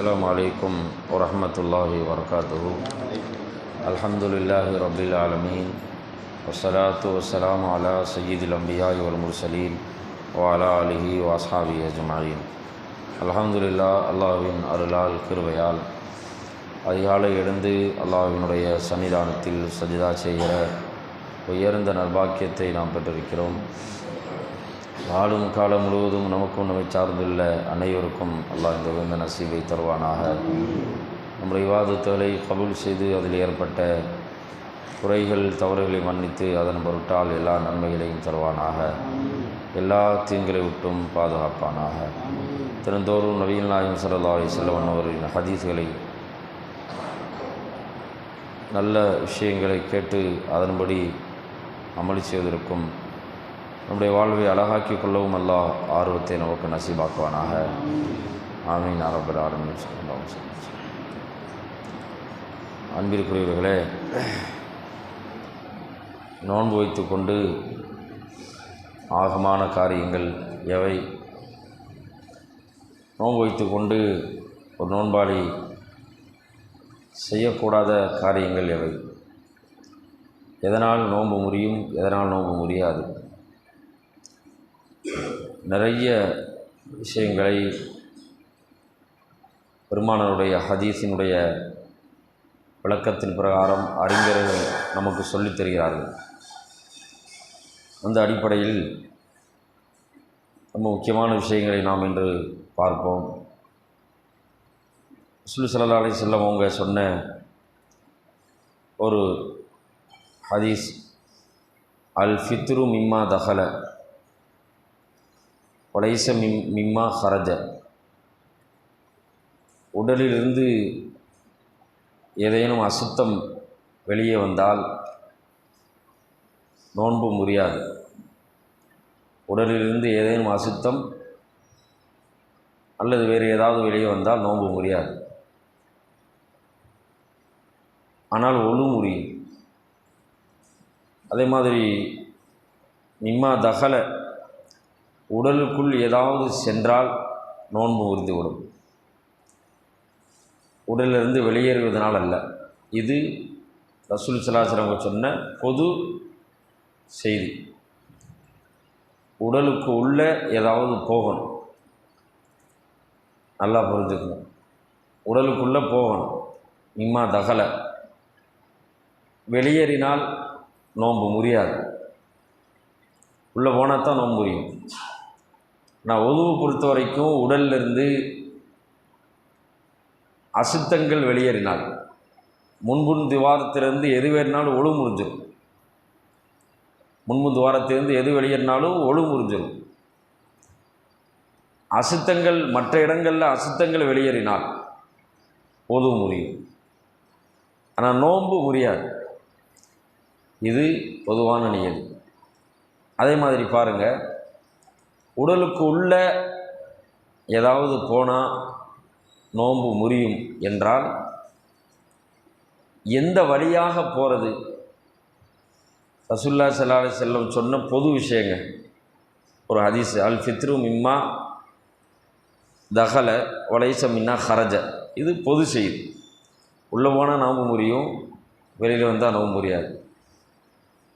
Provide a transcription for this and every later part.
السلام عليكم ورحمة الله وبركاته الحمد لله رب العالمين والصلاة والسلام على سيد الأنبياء والمرسلين وعلى آله وأصحابه أجمعين الحمد لله அல்லாஹ்வின் அருளால் கிருபையால் அதிகாலை எழுந்து அல்லாஹ்வினுடைய சன்னிதானத்தில் சஜிதா செய்கிற உயர்ந்த நற்பாக்கியத்தை நாம் பெற்றிருக்கிறோம் வாழும் காலம் முழுவதும் நமக்கும் நம்மை சார்ந்துள்ள அனைவருக்கும் அல்லாஹ் இந்த உயர்ந்த நசீபை தருவானாக. நம்முடைய விவாதத்துகளை கபூல் செய்து அதில் ஏற்பட்ட குறைகள் தவறுகளை மன்னித்து அதன் பொருட்டால் எல்லா நன்மைகளையும் தருவானாக. எல்லா தீங்களை விட்டும் பாதுகாப்பானாக. தினந்தோறும் நவீன் நாயகம் சல்லா அலி செல்லவன் அவர்களின் ஹதீஸ்களை நல்ல விஷயங்களை கேட்டு அதன்படி அமளி செய்வதற்கும் நம்முடைய வாழ்வை அழகாக்கி கொள்ளவும் அல்லா ஆர்வத்தை நமக்கு நசீபாக்குவானாக. ஆமீன். அரபர் ஆரம்பிச்சு அன்பிற்குரியவர்களே நோன்பு வைத்து கொண்டு ஆகமான காரியங்கள் எவை? நோன்பு வைத்து கொண்டு ஒரு நோன்பாளி செய்யக்கூடாத காரியங்கள் எவை? எதனால் நோன்பு முறியும் எதனால் நோன்பு முடியாது நிறைய விஷயங்களை பெருமானருடைய ஹதீஸினுடைய விளக்கத்தின் பிரகாரம் அறிஞர்கள் நமக்கு சொல்லித் தருகிறார்கள். அந்த அடிப்படையில் ரொம்ப முக்கியமான விஷயங்களை நாம் இன்று பார்ப்போம். சுல்லு சல்லா அலி செல்லம் அவங்க சொன்ன ஒரு ஹதீஸ் அல் ஃபித்ரு மிம்மா தஹல. ஒலைச மிம் மிம்மா ஹரஜ. உடலிலிருந்து ஏதேனும் அசுத்தம் வெளியே வந்தால் நோன்பு முறியாது. உடலிலிருந்து ஏதேனும் அசுத்தம் அல்லது வேறு ஏதாவது வெளியே வந்தால் நோன்பு முறியாது. ஆனால் ஒழு முறியும். அதே மாதிரி நிம்மா தகல உடலுக்குள் ஏதாவது சென்றால் நோன்பு முறிந்துவிடும் உடலிலிருந்து வெளியேறுவதனால் அல்ல. இது ரசூல் சலாசரங்க சொன்ன பொது செய்தி. உடலுக்கு உள்ளே ஏதாவது போகணும். நல்லா புரிஞ்சுக்கணும். உடலுக்குள்ளே போகணும். இம்மா தகலை. வெளியேறினால் நோன்பு முறியாது. உள்ளே போனால் தான் நோன்பு முடியும் நான் உதவு பொறுத்த வரைக்கும் உடல்லிருந்து அசுத்தங்கள் வெளியேறினால் முன்புன் துவாரத்திலிருந்து எது வேறினாலும் ஒழு முறிஞ்சிடும் முன்பு துவாரத்திலிருந்து எது வெளியேறினாலும் ஒழு முறிஞ்சிடும் அசுத்தங்கள் மற்ற இடங்களில் அசுத்தங்கள் வெளியேறினால் பொது முறியும். ஆனால் நோன்பு முறியாது. இது பொதுவான நியதி. அதே மாதிரி பாருங்கள் உடலுக்கு உள்ள ஏதாவது போனால் நோன்பு முறியும் என்றால் எந்த வழியாக போகிறது ரசுல்லா சல்லாஹ் செல்லம் சொன்ன பொது விஷயங்க. ஒரு ஹதீஸ் அல் ஃபித்ரு மிம்மா தகல ஒலைச மின்னா ஹரஜ. இது பொது செய்தி. உள்ளே போனால் நோம்பு முறியும் வெளியில் வந்தால் நோம்பு முறியாது.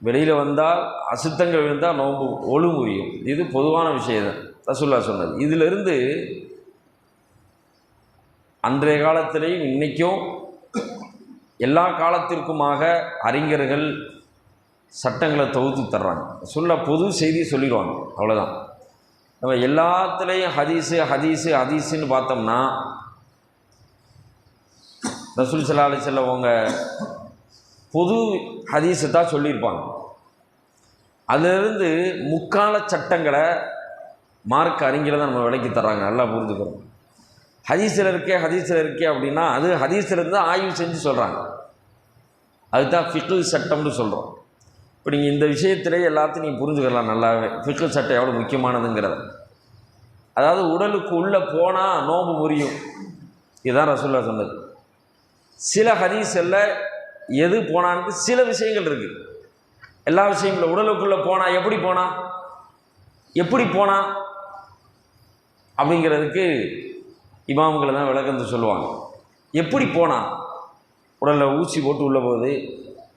வெளியில் வந்தால் அசுத்தங்கள் விழுந்தால் நோம்பு ஒழு முடியும் இது பொதுவான விஷயம். தான் ரசுல்லா சொன்னது. இதிலிருந்து அன்றைய காலத்திலேயும் இன்றைக்கும் எல்லா காலத்திற்குமாக அறிஞர்கள் சட்டங்களை தொகுத்து தர்றாங்க. சொல்ல பொது செய்தி சொல்லிடுவாங்க. அவ்வளோதான் நம்ம எல்லாத்துலேயும் ஹதீஸு ஹதீஸு ஹதீஸுன்னு பார்த்தோம்னா ரசூல் சல்லா அலி செல்லவங்க பொது ஹதீஸை தான் சொல்லியிருப்பாங்க. அதிலிருந்து முக்கால சட்டங்களை மார்க் அறிஞரை தான் நம்ம விலைக்கு தர்றாங்க. நல்லா புரிஞ்சுக்கிறோம் ஹதீஸில் இருக்கே ஹதீஸில் இருக்கே அப்படின்னா அது ஹதீஸில் ஆய்வு செஞ்சு சொல்கிறாங்க அதுதான் ஃபிக்கு சட்டம்னு சொல்கிறோம் இப்போ நீங்கள் இந்த விஷயத்திலே எல்லாத்தையும் நீங்கள் புரிஞ்சுக்கலாம் நல்லாவே. ஃபிக்கு சட்டம் எவ்வளோ முக்கியமானதுங்கிறத. அதாவது உடலுக்கு உள்ளே போனால் நோம்பு முறியும். இதுதான் ரசூல்லா சொன்னது. சில ஹதீஸில் எது போனான்னு சில விஷயங்கள் இருக்குது எல்லா விஷயங்களும். உடலுக்குள்ளே போனால் எப்படி போனா? எப்படி போனா? அப்படிங்கிறதுக்கு இமாம்களை தான் விளக்கம் சொல்லுவாங்க. எப்படி போனால் உடலில் ஊசி போட்டு உள்ளே போகுது.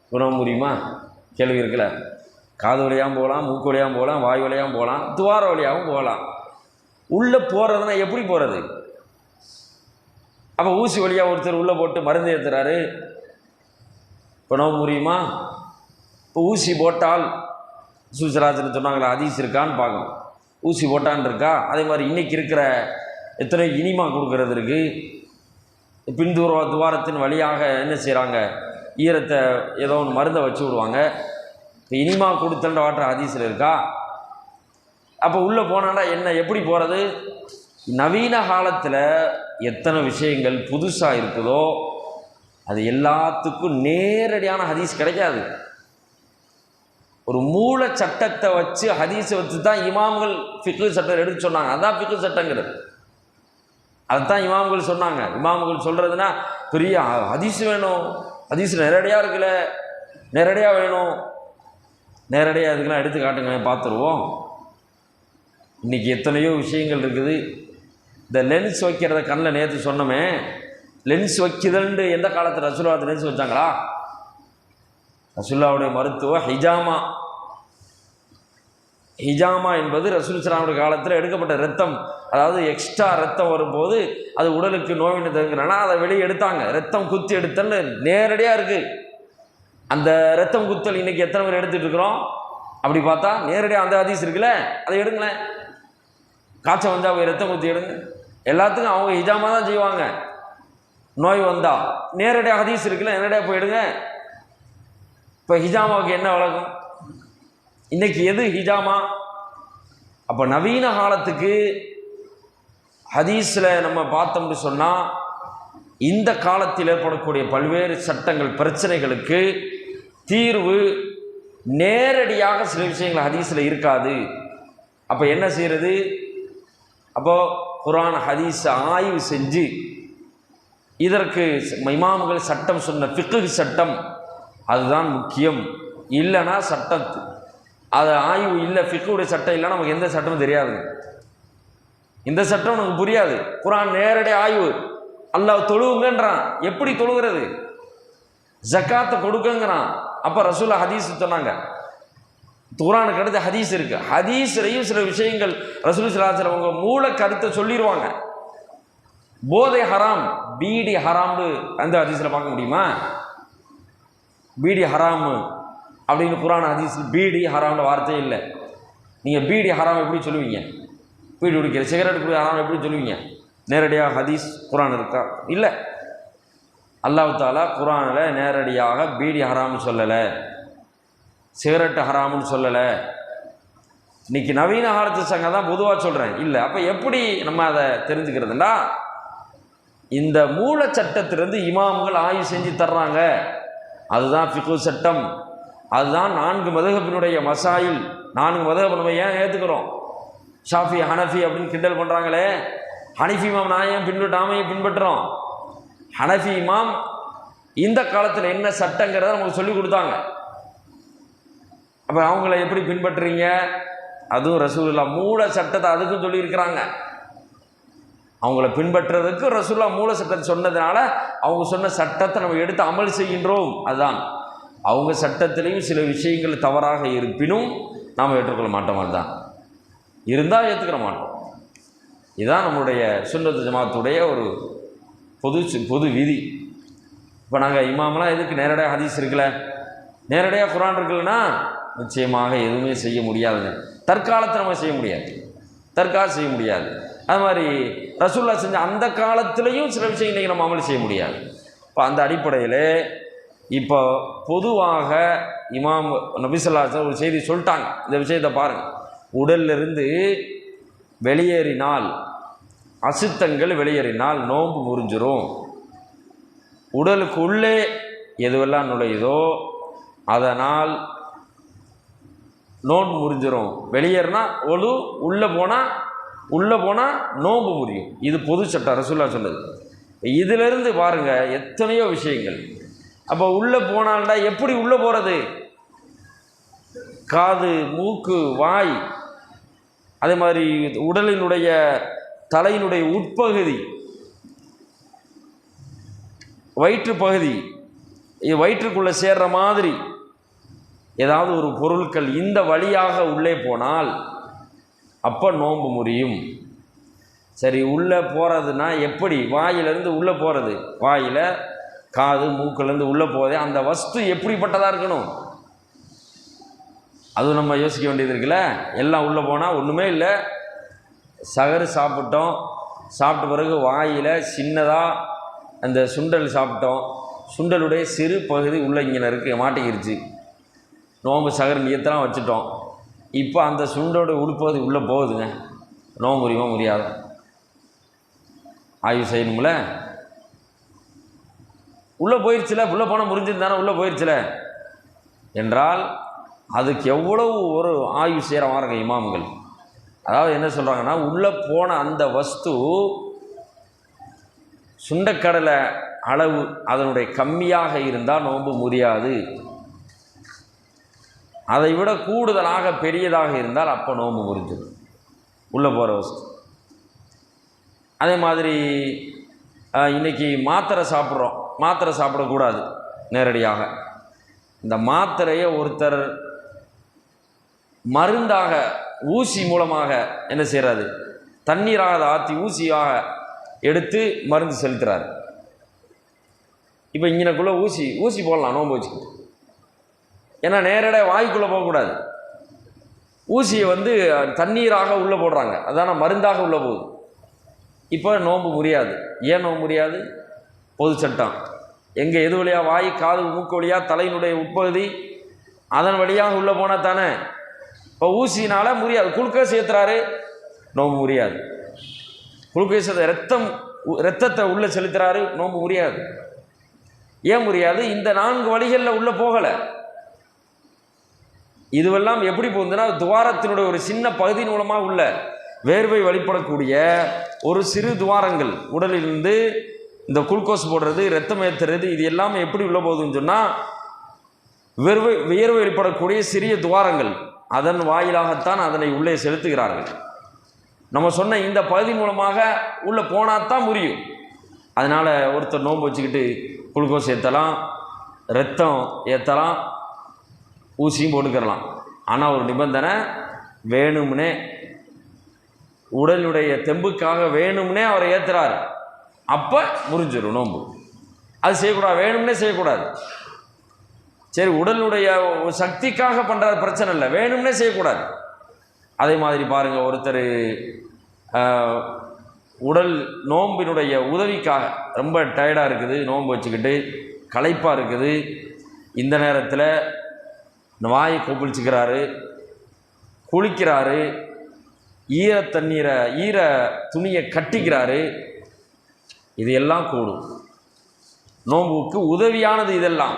குணம் முடியுமா கேள்வி இருக்குல்ல? காது வழியாகவும் போகலாம் மூக்கு வழியாகவும் போகலாம் வாய் வழியாகவும் போகலாம் துவார வழியாகவும் போகலாம். உள்ளே போகிறதுனா எப்படி போகிறது அப்போ ஊசி வழியாக ஒருத்தர் உள்ளே போட்டு மருந்து ஏற்றுறாரு குணம் முடியுமா இப்போ ஊசி போட்டால் சூசராஜன் சொன்னாங்களா அதிஸ் இருக்கான்னு பார்க்கணும். ஊசி போட்டான்னு இருக்கா? அதே மாதிரி இன்றைக்கி இருக்கிற எத்தனை இனிமா கொடுக்கறது இருக்குது பின்தூர துவாரத்தின் வழியாக என்ன செய்கிறாங்க ஈரத்தை ஏதோ ஒன்று மருந்தை வச்சு விடுவாங்க. இப்போ இனிமா கொடுத்தன்ற வாட்டர் ஹதீஸில் இருக்கா? அப்போ உள்ளே போனாண்டா என்ன எப்படி போகிறது நவீன காலத்தில் எத்தனை விஷயங்கள் புதுசாக இருக்குதோ அது எல்லாத்துக்கும் நேரடியான ஹதீஸ் கிடைக்காது. ஒரு மூல சட்டத்தை வச்சு ஹதீஸை வச்சு தான் இமாம்கள் ஃபிக்கு சட்டம் எடுத்து சொன்னாங்க. அதுதான் ஃபிக்கு சட்டங்கிறது. அதுதான் இமாம்கள் சொன்னாங்க. இமாம்கள் சொல்கிறதுனா பெரிய ஹதீஸ் வேணும். ஹதீஸ் நேரடியாக இருக்குல்ல. நேரடியாக வேணும். நேரடியாக இதுக்கெல்லாம் எடுத்து காட்டுங்க பார்த்துருவோம். இன்றைக்கி எத்தனையோ விஷயங்கள் இருக்குது. இந்த லென்ஸ் வைக்கிறத கண்ணில் நேற்று சொன்னோமே லென்ஸ் வைக்குதல்னு எந்த காலத்தில் ரசூலாவது லென்ஸ் வச்சாங்களா ரசுல்லாவுடைய மருத்துவ ஹிஜாமா. ஹிஜாமா என்பது ரசூல் சலாமுடைய காலத்தில் எடுக்கப்பட்ட ரத்தம் அதாவது எக்ஸ்ட்ரா ரத்தம் வரும்போது அது உடலுக்கு நோயின்னு தருங்கிறனா அதை வெளியே எடுத்தாங்க. ரத்தம் குத்தி எடுத்தல்னு நேரடியாக இருக்குது அந்த ரத்தம் குத்தல் இன்றைக்கி எத்தனை பேர் எடுத்துகிட்டு இருக்கிறோம்? அப்படி பார்த்தா நேரடியாக அந்த ஹதீஸ் இருக்குல்ல? அதை எடுங்களேன். காய்ச்சல் வந்தால் போய் ரத்தம் குத்தி எடுங்க. எல்லாத்துக்கும் அவங்க ஹிஜாமா தான் செய்வாங்க. நோய் வந்தால் நேரடியாக ஹதீஸ் இருக்குல்ல நேரடியாக போயிடுங்க இப்போ ஹிஜாமாவுக்கு என்ன வழக்கம்? இன்றைக்கி எது ஹிஜாமா? அப்போ நவீன காலத்துக்கு ஹதீஸில் நம்ம பார்த்தோம்னு சொன்னால் இந்த காலத்தில் ஏற்படக்கூடிய பல்வேறு சட்டங்கள் பிரச்சனைகளுக்கு தீர்வு நேரடியாக சில விஷயங்கள் ஹதீஸில் இருக்காது. அப்போ என்ன செய்கிறது அப்போது குரான் ஹதீஸை ஆய்வு செஞ்சு இதற்கு இமாம்கள் சட்டம் சொன்ன ஃபிக்கு சட்டம் அதுதான் முக்கியம். இல்லைன்னா சட்டம் அது ஆய்வு இல்லை ஃபிக்குடைய சட்டம் இல்லைனா நமக்கு எந்த சட்டமும் தெரியாது. இந்த சட்டம் நமக்கு புரியாது. குரான் நேரடி ஆய்வு. அல்லாஹ் தொழுவுங்கன்றான். எப்படி தொழுகிறது? ஜக்காத்தை கொடுக்குங்கிறான். அப்போ ரசூலா ஹதீஸ் சொன்னாங்க. குரானுக்கு அடுத்து ஹதீஸ் இருக்கு. ஹதீஸ்லையும் சில விஷயங்கள் ரசூல் சிலாச்சல் அவங்க மூல கருத்தை சொல்லிடுவாங்க போதை ஹராம் பீடி ஹராம்னு அந்த ஹதீஸில் பார்க்க முடியுமா? பீடி ஹராமு அப்படின்னு குரான் ஹதீஸ் பீடி ஹராம்னு வார்த்தையே இல்லை. நீங்கள் பீடி ஹராம் எப்படி சொல்லுவீங்க? பீடி குடிக்கிற சிகரெட் குடி ஹராம் எப்படி சொல்லுவீங்க? நேரடியாக ஹதீஸ் குரான் இருக்கா? இல்லை. அல்லாஹு தாலா குரானில் நேரடியாக பீடி ஹராம்னு சொல்லலை. சிகரெட்டு ஹராம்னு சொல்லலை. இன்னைக்கு நவீன காலத்து சங்கம் தான் பொதுவாக சொல்கிறேன் இல்லை அப்போ எப்படி நம்ம அதை தெரிஞ்சுக்கிறதுனா இந்த மூல சட்டத்திலிருந்து இமாம்கள் ஆய்வு செஞ்சு தர்றாங்க. அதுதான் ஃபிகு சட்டம். அதுதான் நான்கு மதகப்பினுடைய மசாயில். நான்கு மதகப் நம்ம ஏன் ஏற்றுக்கிறோம் ஷாஃபி ஹனஃபி அப்படின்னு கிண்டல் பண்ணுறாங்களே ஹனிஃபி இமாம் நான் ஏன் பின்பற்றாம? பின்பற்றுறோம் ஹனஃபி இமாம் இந்த காலத்தில் என்ன சட்டங்கிறத நமக்கு சொல்லி கொடுத்தாங்க. அப்போ அவங்கள எப்படி பின்பற்றுறீங்க? அதுவும் ரசூலுல்லா மூல சட்டத்தை அதுக்கும் சொல்லியிருக்கிறாங்க. அவங்கள பின்பற்றுறதுக்கு ரசூல்லா மூல சட்டத்தை சொன்னதுனால அவங்க சொன்ன சட்டத்தை நம்ம எடுத்து அமல் செய்கின்றோம். அதுதான். அவங்க சட்டத்திலையும் சில விஷயங்கள் தவறாக இருப்பினும் நாம் ஏற்றுக்கொள்ள மாட்டோம் அதுதான் இருந்தால் ஏற்றுக்கிற மாட்டோம். இதுதான் நம்முடைய சுன்னத்து ஜமாத்துடைய ஒரு பொது பொது விதி. இப்போ நாங்கள் இமாமெலாம் எதுக்கு நேரடியாக ஹதீஸ் இருக்கல நேரடியாக குரான் இருக்குல்லனா நிச்சயமாக எதுவுமே செய்ய முடியாதுங்க. தற்காலத்தில் நம்ம செய்ய முடியாது. தற்கால செய்ய முடியாது. அது மாதிரி ரசூல்லா செஞ்ச அந்த காலத்திலையும் சில விஷயம் இன்றைக்கி நம்ம அமல் செய்ய முடியாது. இப்போ அந்த அடிப்படையில் இப்போ பொதுவாக இமாம் நபிசல்லா ஒரு செய்தி சொல்லிட்டாங்க. இந்த விஷயத்தை பாருங்கள் உடல்லிருந்து வெளியேறினால் அசுத்தங்கள் வெளியேறினால் நோன்பு முறிஞ்சிரும். உடலுக்கு உள்ளே எதுவெல்லாம் நுழையுதோ அதனால் நோன்பு முறிஞ்சிரும். வெளியேறினா ஒழு உள்ளே போனால் உள்ளே போனால் நோம்பு முறியும் இது பொது சட்டம் ரசூல்லா சொன்னது. இதிலிருந்து பாருங்க எத்தனையோ விஷயங்கள். அப்போ உள்ளே போனால்டா எப்படி உள்ளே போகிறது காது மூக்கு வாய். அதே மாதிரி உடலினுடைய தலையினுடைய உட்பகுதி. வயிற்று பகுதி. இது வயிற்றுக்குள்ளே சேர்ற மாதிரி. ஏதாவது ஒரு பொருட்கள் இந்த வழியாக உள்ளே போனால் அப்போ நோன்பு முறியும். சரி உள்ளே போகிறதுனா எப்படி? வாயிலேருந்து உள்ளே போகிறது வாயில் காது மூக்கிலேருந்து உள்ளே போதே அந்த வஸ்து எப்படிப்பட்டதாக இருக்கணும்? அதுவும் நம்ம யோசிக்க வேண்டியது இருக்குல்ல? எல்லாம் உள்ளே போனால் ஒன்றுமே இல்லை. சகரு சாப்பிட்டோம். சாப்பிட்ட பிறகு வாயில் சின்னதாக அந்த சுண்டல் சாப்பிட்டோம். சுண்டலுடைய சிறு பகுதி உள்ள இங்கே இருக்குது மாட்டிக்கிருச்சு. நோம்பு சகரு நியத்தெல்லாம் வச்சுட்டோம். இப்போ அந்த சுண்டோட உள்பகுதி உள்ளே போகுதுங்க. நோம்பு முறியுமா முடியாத ஆய்வு செய்யணும்ல? உள்ளே போயிடுச்சுல உள்ளே போனால் முறிஞ்சிருந்தானே உள்ளே போயிடுச்சுல என்றால் அதுக்கு எவ்வளவு ஒரு ஆய்வு செய்கிற மாதிரி இமாம்கள். அதாவது என்ன சொல்கிறாங்கன்னா உள்ளே போன அந்த வஸ்து சுண்டக்கடலை அளவு அதனுடைய கம்மியாக இருந்தால் நோன்பு முடியாது அதை விட கூடுதலாக பெரியதாக இருந்தால் அப்போ நோன்பு முறிஞ்சிடும். உள்ளே போகிற வஸ்து அதே மாதிரி இன்றைக்கி இன்னைக்கு மாத்திரை சாப்பிட்றோம். மாத்திரை சாப்பிடக்கூடாது நேரடியாக. இந்த மாத்திரையை ஒருத்தர் மருந்தாக ஊசி மூலமாக என்ன செய்கிறாரு தண்ணீராக ஆற்றி ஊசியாக எடுத்து மருந்து செலுத்துறாரு. இப்போ இங்கனக்குள்ளே ஊசி ஊசி போடலாம் நோன்பு வச்சுக்கிட்டு. ஏன்னா நேரடியாக வாய்க்குள்ளே போகக்கூடாது ஊசியை வந்து தண்ணீராக உள்ளே போடுறாங்க. அதான மருந்தாக உள்ளே போகுது. இப்போ நோன்பு முடியாது ஏன் நோன்பு முடியாது பொது சட்டம். எங்கே எது வழியாக வாய் காது மூக்கு வழியாக தலையினுடைய உட்பகுதி அதன் வழியாக உள்ளே போனால் தானே? இப்போ ஊசினால் முடியாது குளுக்கோஸ் ஏற்றுறாரு நோன்பு முடியாது குளுக்கோஸ் ரத்தம் உ- ரத்தத்தை உள்ளே செலுத்துகிறாரு நோன்பு முடியாது ஏன் முடியாது இந்த நான்கு வழிகளில் உள்ளே போகலை. இதுவெல்லாம் எப்படி போகுதுன்னா துவாரத்தினுடைய ஒரு சின்ன பகுதியின் மூலமாக உள்ள வேர்வை வழிபடக்கூடிய ஒரு சிறு துவாரங்கள். உடலிலிருந்து இந்த குளுக்கோஸ் போடுறது ரத்தம் ஏற்றுறது இது எல்லாமே எப்படி உள்ள போகுதுன்னு சொன்னால் வியர்வை வியர்வை வெளிப்படக்கூடிய சிறிய துவாரங்கள். அதன் வாயிலாகத்தான் அதனை உள்ளே செலுத்துகிறார்கள். நம்ம சொன்ன இந்த பகுதி மூலமாக உள்ளே போனால் தான் முடியும் அதனால் ஒருத்தர் நோன்பு வச்சுக்கிட்டு குளுக்கோஸ் ஏற்றலாம் ரத்தம் ஏற்றலாம் ஊசியும் போட்டுக்கிறலாம் ஆனால் ஒரு நிபந்தனை வேணும்னே உடலுடைய தெம்புக்காக வேணும்னே அவரை ஏற்றுறாரு அப்போ முறிஞ்சிடும் நோன்பு. அது செய்யக்கூடாது. வேணும்னே செய்யக்கூடாது. சரி உடலுடைய ஒரு சக்திக்காக பண்ணுற பிரச்சனை இல்லை. வேணும்னே செய்யக்கூடாது. அதே மாதிரி பாருங்கள் ஒருத்தர் உடல் நோம்பினுடைய உதவிக்காக ரொம்ப டயர்டாக இருக்குது நோன்பு வச்சுக்கிட்டு களைப்பாக இருக்குது. இந்த நேரத்தில் வாயை கொப்பளிச்சுக்கிறாரு குளிக்கிறாரு ஈர தண்ணீரை ஈர துணியை கட்டிக்கிறாரு. இது எல்லாம் கூடும். நோன்புக்கு உதவியானது இதெல்லாம்.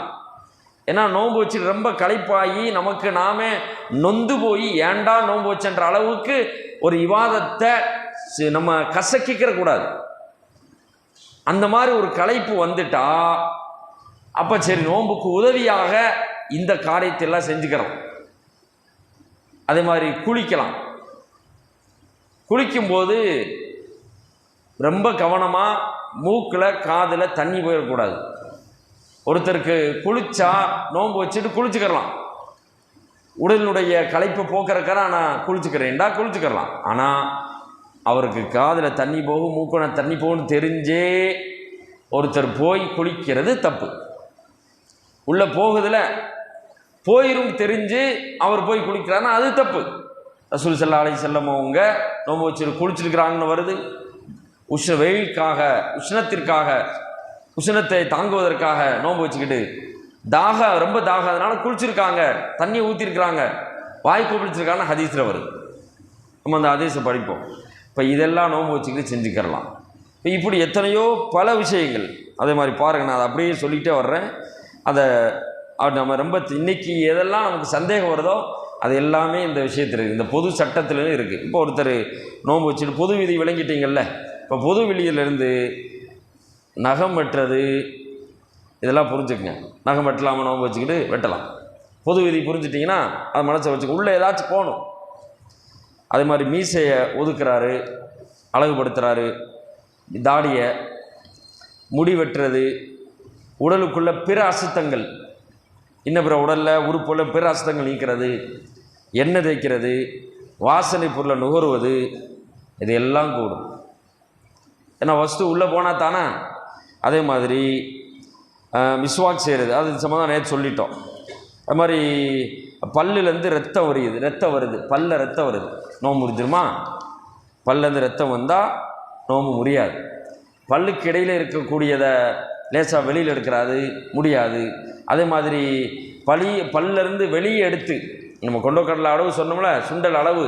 ஏன்னா நோன்பு வச்சுட்டு ரொம்ப களைப்பாகி நமக்கு நாமே நொந்து போய் ஏன்டா நோன்பு வச்சன்ற அளவுக்கு ஒரு விவாதத்தை நம்ம கசக்கிக்கிற கூடாது. அந்த மாதிரி ஒரு களைப்பு வந்துட்டா அப்போ சரி நோன்புக்கு உதவியாக இந்த காரியத்தை எல்லாம் செஞ்சுக்கிறோம். அதே மாதிரி குளிக்கலாம். குளிக்கும்போது ரொம்ப கவனமாக மூக்கில் காதில் தண்ணி போயிடக்கூடாது. ஒருத்தருக்கு குளிச்சா நோன்பு வச்சுட்டு குளிச்சுக்கிறலாம் உடலினுடைய களைப்பை போக்குறக்கார நான் குளிச்சுக்கிறேன்டா குளிச்சுக்கிறலாம் ஆனால் அவருக்கு காதில் தண்ணி போகும் மூக்குன தண்ணி போகும்னு தெரிஞ்சே ஒருத்தர் போய் குளிக்கிறது தப்பு. உள்ளே போகுதில்ல போயிரும் தெரிஞ்சு அவர் போய் குளிக்கிறாருன்னா அது தப்பு. ரசூல் சல்லா அலை செல்லம் அவங்க நோன்பு வச்சு குளிச்சிருக்கிறாங்கன்னு வருது. உஷ்ண வெயிலுக்காக உஷ்ணத்திற்காக உஷ்ணத்தை தாங்குவதற்காக நோன்பு வச்சுக்கிட்டு தாக ரொம்ப தாக அதனால குளிச்சிருக்காங்க. தண்ணியை ஊற்றிருக்கிறாங்க வாய் குளிச்சிருக்காங்க ஹதீஸில் வருது. நம்ம அந்த ஹதீஸை படிப்போம். இப்போ இதெல்லாம் நோன்பு வச்சுக்கிட்டு செஞ்சுக்கிறலாம். இப்போ இப்படி எத்தனையோ பல விஷயங்கள். அதே மாதிரி பாருங்கள் நான் அதை அப்படியே சொல்லிகிட்டே வர்றேன். அதை அப்படி நம்ம ரொம்ப இன்னைக்கு எதெல்லாம் நமக்கு சந்தேகம் வருதோ அது எல்லாமே இந்த விஷயத்தில் இருக்குது இந்த பொது சட்டத்திலேருந்து இருக்குது இப்போ ஒருத்தர் நோன்பு வச்சுட்டு பொது விதி விளங்கிட்டீங்கல்ல? இப்போ பொது வெளியிலேருந்து நகம் வெட்டுறது இதெல்லாம் புரிஞ்சுக்குங்க. நகம் வெட்டலாமல் நோன்பு வச்சுக்கிட்டு வெட்டலாம். பொது விதி புரிஞ்சிட்டிங்கன்னா அதை மனசை வச்சுக்க. உள்ளே ஏதாச்சும் போகணும். அதே மாதிரி மீசையை ஒதுக்குறாரு அழகுபடுத்துகிறாரு தாடியை முடி வெட்டுறது உடலுக்குள்ள பிற அசுத்தங்கள். இன்னும் பிற உடலில் உறுப்புள்ள பிற அசுத்தங்கள் நீக்கிறது? எண்ணெய் தேய்க்கிறது? வாசனை பொருளை நுகருவது? இது எல்லாம் கூடும். ஏன்னா வஸ்து உள்ளே போனால் தானே? அதே மாதிரி மிஸ்வாக் செய்கிறது அது சம்மந்தம் நேற்று சொல்லிட்டோம். அது மாதிரி பல்லுலேருந்து ரத்தம் வருது ரத்தம் வருது. பல்ல ரத்தம் வருது. நோம்பு முறிஞ்சிருமா பல்லேருந்து ரத்தம் வந்தால் நோம்பு முடியாது. பல்லுக்கு இடையில் இருக்கக்கூடியதை லேசாக வெளியில் எடுக்கிறாது முடியாது. அதே மாதிரி பழி பல்லிருந்து வெளியே எடுத்து நம்ம கொண்டக்கடலை அளவு சொன்னோம்ல சுண்டல் அளவு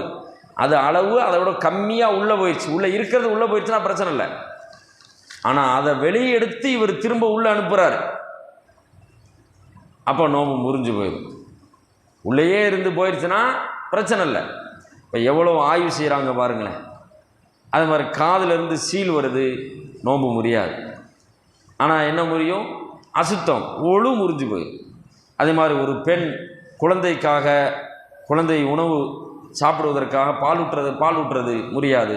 அது அளவு அதை விட கம்மியாக உள்ளே போயிடுச்சு. உள்ளே இருக்கிறது உள்ளே போயிடுச்சுன்னா பிரச்சனை இல்லை. ஆனால் அதை வெளியே எடுத்து இவர் திரும்ப உள்ளே அனுப்புகிறாரு அப்போ நோம்பு முறிஞ்சு போயிடும். உள்ளேயே இருந்து போயிடுச்சுன்னா பிரச்சனை இல்லை. இப்போ எவ்வளோ ஆய்வு செய்கிறாங்க பாருங்களேன். அது மாதிரி காதுலேருந்து சீல் வருது நோம்பு முடியாது ஆனால் என்ன முடியும் அசுத்தம் ஒழு முறிஞ்சு போயிடும் அதே மாதிரி ஒரு பெண் குழந்தைக்காக குழந்தை உணவு சாப்பிடுவதற்காக பால் ஊட்டுறது பால் ஊட்டுறது முடியாது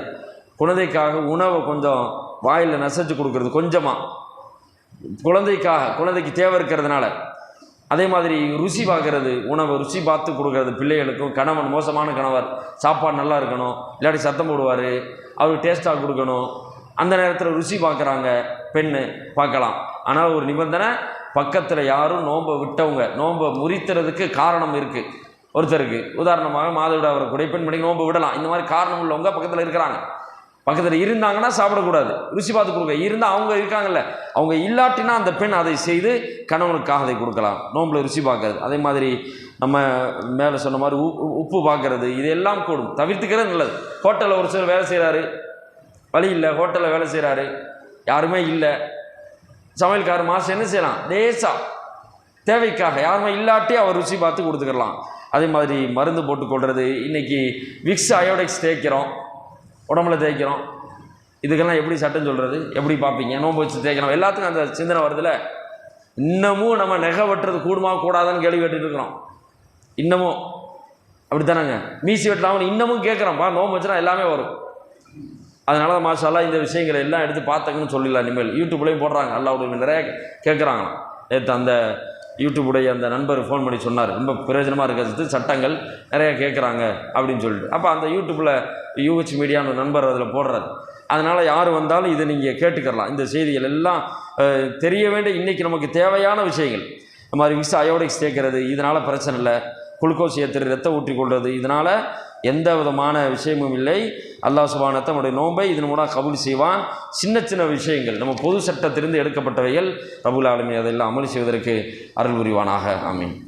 குழந்தைக்காக உணவை கொஞ்சம் வாயில் நசைச்சு கொடுக்கறது கொஞ்சமாக குழந்தைக்காக குழந்தைக்கு தேவை இருக்கிறதுனால. அதே மாதிரி ருசி பார்க்கறது உணவை ருசி பார்த்து கொடுக்கறது பிள்ளைகளுக்கும் கணவன் மோசமான கணவர் சாப்பாடு நல்லா இருக்கணும் இல்லாட்டி சத்தம் போடுவார் அவருக்கு டேஸ்ட்டாக கொடுக்கணும். அந்த நேரத்தில் ருசி பார்க்குறாங்க பெண்ணு பார்க்கலாம். ஆனால் ஒரு நிபந்தனை பக்கத்தில் யாரும் நோன்பை விட்டவங்க நோன்பை முறித்துறதுக்கு காரணம் இருக்குது ஒருத்தருக்கு உதாரணமாக மாதவிட வரக்கூடிய பண்ணி நோன்பு விடலாம். இந்த மாதிரி காரணம் உள்ளவங்க பக்கத்தில் இருக்கிறாங்க. பக்கத்தில் இருந்தாங்கன்னா சாப்பிடக்கூடாது. ருசி பார்த்து கொடுக்க இருந்தால் அவங்க இருக்காங்கல்ல. அவங்க இல்லாட்டினா அந்த பெண் அதை செய்து கணவனுக்காக அதை கொடுக்கலாம். நோம்பில் ருசி பார்க்கறது. அதே மாதிரி நம்ம மேலே சொன்ன மாதிரி உப்பு உப்பு பார்க்கறது. இதெல்லாம் கூடும். தவிர்த்துக்கிறது நல்லது. ஹோட்டலில் ஒரு சிலர் வேலை செய்கிறாரு வழி இல்லை. ஹோட்டலில் வேலை செய்கிறாரு யாருமே இல்லை. சமையல்கார் மாதம் என்ன செய்யலாம்? லேசாக தேவைக்காக யாருமே இல்லாட்டி அவர் ருசி பார்த்து கொடுத்துக்கலாம். அதே மாதிரி மருந்து போட்டுக்கொள்வது இன்றைக்கி விக்ஸ் அயோடெக்ஸ் தேய்க்கிறோம். உடம்புல தேய்க்கிறோம். இதுக்கெல்லாம் எப்படி சட்டம் சொல்கிறது எப்படி பார்ப்பீங்க? நோன்பு வச்சு தேய்க்கிறோம் எல்லாத்துக்கும் அந்த சிந்தனை வருதுல்ல இன்னமும் நம்ம நெகை வெட்டுறது கூடுமா கூடாதான்னு கேள்வி கேட்டுட்டு இருக்கிறோம். இன்னமும். தானேங்க மீசி வெட்டலாம் இன்னமும் கேட்குறோம். பா நோம்பு வச்சுனா எல்லாமே வரும். அதனால தான் இந்த விஷயங்களை எல்லாம் எடுத்து பார்த்தாங்கன்னு சொல்லிடலாம் இனிமேல். யூடியூப்லேயும் போடுறாங்க. அல்லாவுடைய நிறைய கேட்குறாங்களாம் நேற்று அந்த யூடியூபுடைய அந்த நண்பர் ஃபோன் பண்ணி சொன்னார். ரொம்ப பிரயோஜனமாக இருக்கிறது. சட்டங்கள் நிறைய கேட்குறாங்க அப்படின்னு சொல்லிட்டு. அப்போ அந்த யூடியூப்பில் யூஹெச் மீடியான்னு நண்பர் அதில் போடுறாரு. அதனால் யார் வந்தாலும் இதை நீங்கள் கேட்டுக்கிறலாம். இந்த செய்திகள் எல்லாம் தெரிய வேண்டிய இன்றைக்கி நமக்கு தேவையான விஷயங்கள். இந்த மாதிரி விசா அயோடிக்ஸ் தேய்க்கிறது இதனால் பிரச்சனை இல்லை. குளுக்கோஸ் ஏற்றுறது ரத்தம் ஊற்றி கொள்வது இதனால் எந்த விதமான விஷயமும் இல்லை. அல்லாஹ் சுபான நம்முடைய நோன்பை இதன் மூலம் கபூல் செய்வான். சின்ன சின்ன விஷயங்கள் நம்ம பொது சட்டத்திலிருந்து எடுக்கப்பட்டவைகள் ரபுல் ஆலமி அதெல்லாம் அமல் செய்வதற்கு அருள் புரிவானாக. ஆமீன்.